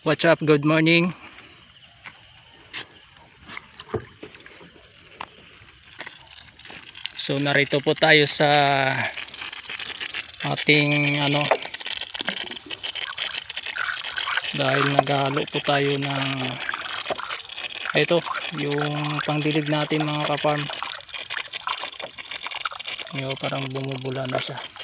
What's up? Good morning. So narito po tayo sa ating ano dahil naghalo po tayo ng ito yung pangdilig natin mga kaparm yung parang bumubula na siya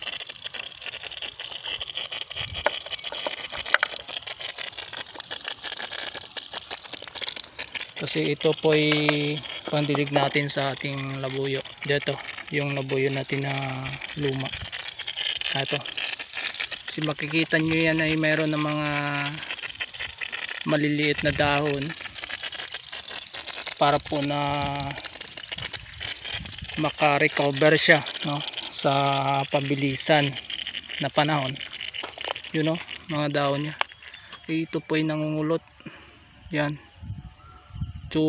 kasi ito po ay pandilig natin sa ating labuyo. Dito yung labuyo natin na luma. Ito. Kasi makikita nyo yan ay mayroon ng mga maliliit na dahon para po na makarecover siya no, sa pabilisan na panahon. Yun know, mga dahon niya. Ito po ay nangungulot. Yan so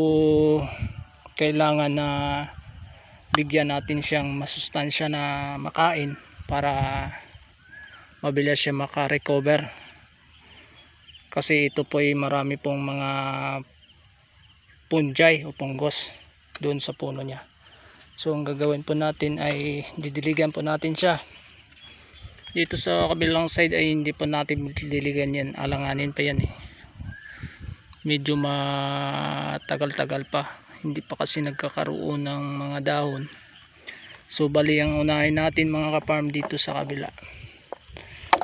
kailangan na bigyan natin siyang masustansya na makain para mabilis siya makarecover. Kasi ito po ay marami pong mga punjay o punggos doon sa puno niya. So ang gagawin po natin ay didiligan po natin siya. Dito sa kabilang side ay hindi po natin didiligan yan. Alanganin pa yan eh medyo matagal-tagal pa. Hindi pa kasi nagkakaroon ng mga dahon. So bali ang unahin natin mga kaparm dito sa kabila.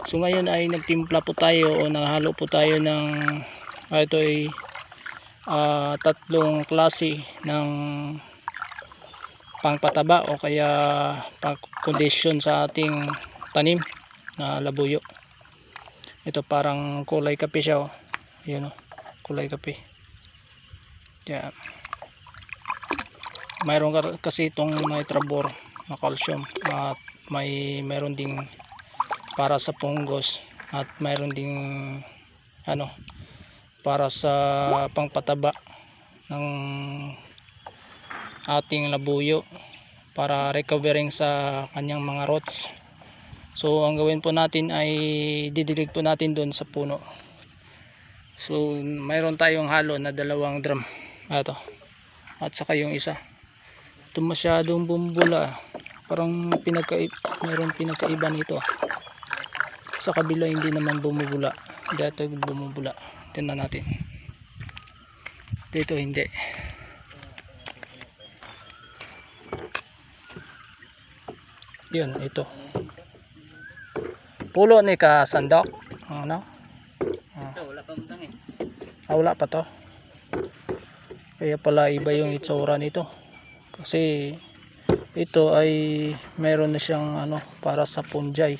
So ngayon ay nagtimpla po tayo o naghalo po tayo ng ah, ito ay ah, tatlong klase ng pangpataba o kaya pang sa ating tanim na labuyo. Ito parang kulay kape siya oh. oh kulay kape. Yan. Mayroon ka- kasi itong nitrabor na calcium at may mayroon ding para sa punggos at mayroon ding ano para sa pangpataba ng ating labuyo para recovering sa kanyang mga roots. So ang gawin po natin ay didilig po natin doon sa puno So, mayroon tayong halo na dalawang drum. Ito. At saka yung isa. Ito masyadong bumbula. Parang pinagka mayroon pinagkaiba nito. Sa kabila hindi naman bumubula. Dito bumubula. Tingnan natin. Dito hindi. Yun, ito. Pulo ni ka sandok. Ano? wala pa mutang eh. Ah, wala pa to. Kaya pala iba yung itsura nito. Kasi ito ay meron na siyang ano para sa punjay.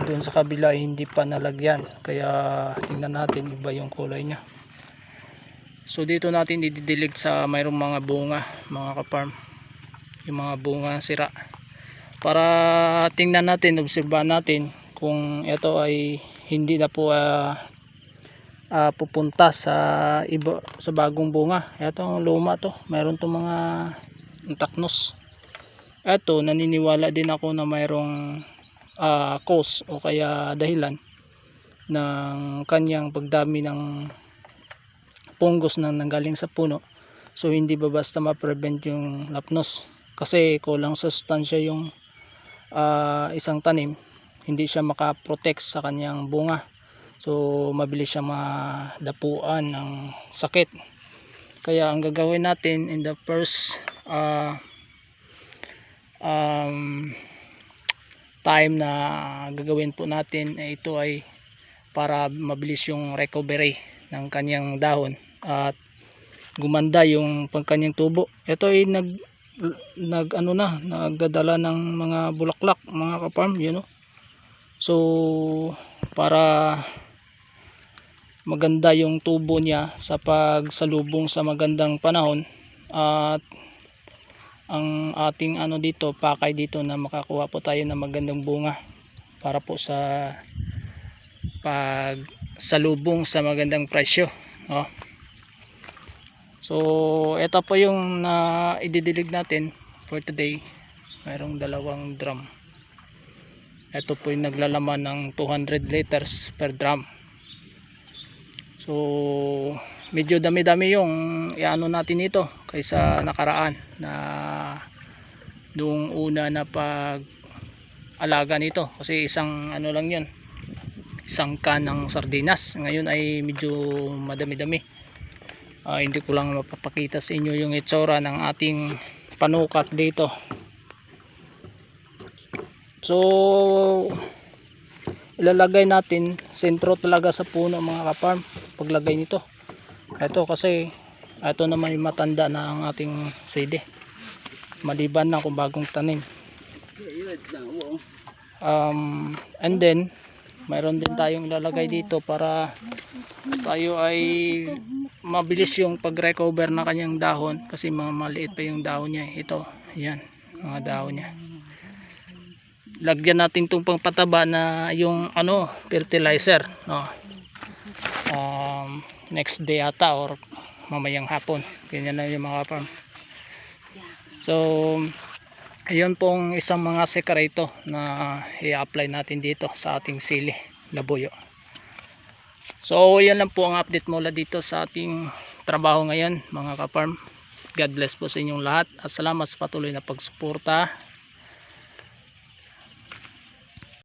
Doon sa kabila hindi pa nalagyan. Kaya tingnan natin iba yung kulay niya. So dito natin didilig sa mayroong mga bunga, mga kaparm. Yung mga bunga sira. Para tingnan natin, obserbahan natin kung ito ay hindi na po ah, ah, pupunta sa iba sa bagong bunga. Ito ang luma to. Mayroon to mga taknos. Ito naniniwala din ako na mayroong ah, cause o kaya dahilan ng kanyang pagdami ng punggos na nanggaling sa puno. So hindi ba basta ma-prevent yung lapnos kasi kulang sa sustansya yung ah, isang tanim hindi siya makaprotect sa kanyang bunga so mabilis siya madapuan ng sakit. Kaya ang gagawin natin in the first uh, um, time na gagawin po natin eh, ito ay para mabilis yung recovery ng kanyang dahon at gumanda yung pagkanyang tubo. Ito ay nag nag ano na nagdadala ng mga bulaklak mga kaparm you know. So para maganda yung tubo niya sa pagsalubong sa magandang panahon. At ang ating ano dito pakay dito na makakuha po tayo ng magandang bunga para po sa pagsalubong sa magandang presyo oh. so ito po yung na ididilig natin for today. Mayroong dalawang drum. Ito po yung naglalaman ng 200 liters per drum So medyo dami-dami yung iano natin ito kaysa nakaraan na doong una na pag alaga nito. Kasi isang ano lang yun isang can ng sardinas. Ngayon ay medyo madami-dami. Ah, hindi ko lang mapapakita sa inyo yung itsura ng ating panukat dito. So ilalagay natin sentro talaga sa puno mga kaparm paglagay nito. Ito kasi ito naman yung matanda na ang ating sili maliban na kung bagong tanim. Um, and then mayroon din tayong ilalagay dito para tayo ay mabilis yung pag-recover na kanyang dahon kasi mga maliit pa yung dahon niya. Ito yan mga dahon niya lagyan natin itong pangpataba na yung ano fertilizer no? Um, next day ata or mamayang hapon. Ganyan lang yung mga farm. So ayun pong isang mga sekreto na i-apply natin dito sa ating sili labuyo. So yan lang po ang update mula dito sa ating trabaho ngayon mga ka-farm. God bless po sa inyong lahat. At salamat sa patuloy na pagsuporta